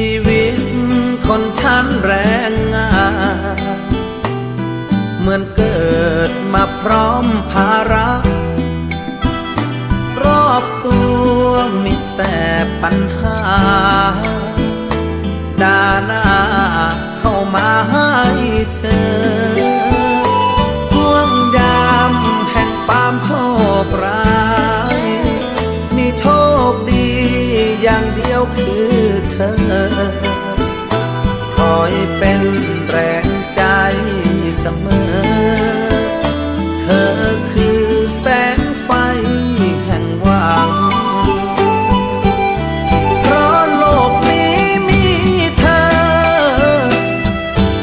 ชีวิตคนชั้นแรงงาน เหมือนเกิดมาพร้อมภาระ รอบตัวมีแต่ปัญหาดาหน้าเข้ามาให้เธอห่วงยามแห่งคามโชคร้าย มีโชคดีอย่างเดียวคือเธอ อยเป็นแรงใจเสมอ เธอคือแสงไฟแห่งหวัง เพราะโลกนี้มีเธอ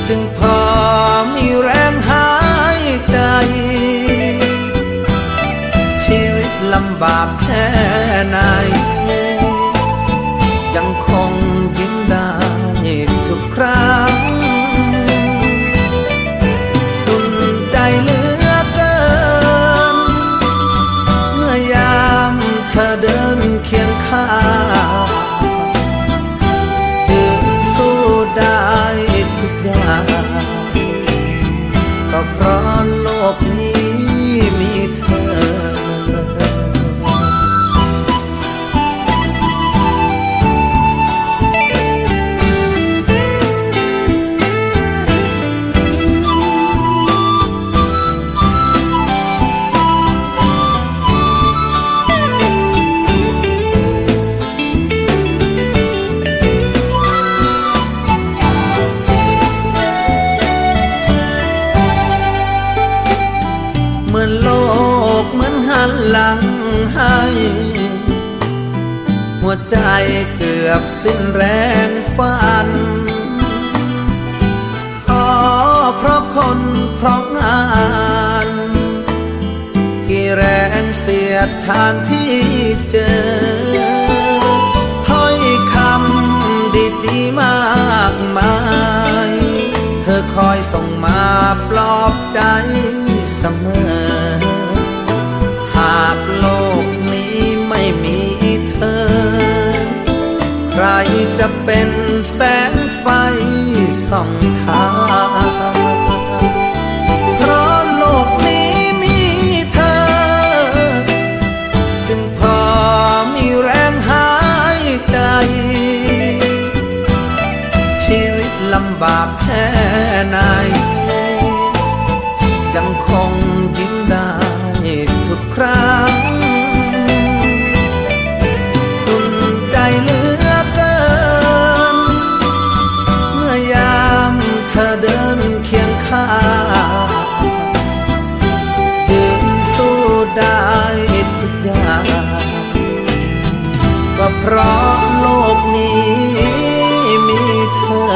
จึงพอมีแรงหายใจ ชีวิตลำบากแค่ไหน เคียงข้า หมือนหันหลังให้ หัวใจเกือบสิ้นแรงฝันขอเพราะคนเพราะงานกี่แรงเสียดทานที่เจอถ้อยคำดีๆมากมาย เธอคอยส่งมาปลอบใจเสมอ จะเป็นแสงไฟส่องทางเพราะโลกนี้มีเธอ จึงพอมีแรงหายใจ ชีวิตลำบากแค่ไหน ยังคงยิ้มได้ทุกครั้ง ได้ทุกอย่าง ก็เพราะโลกนี้มีเธอ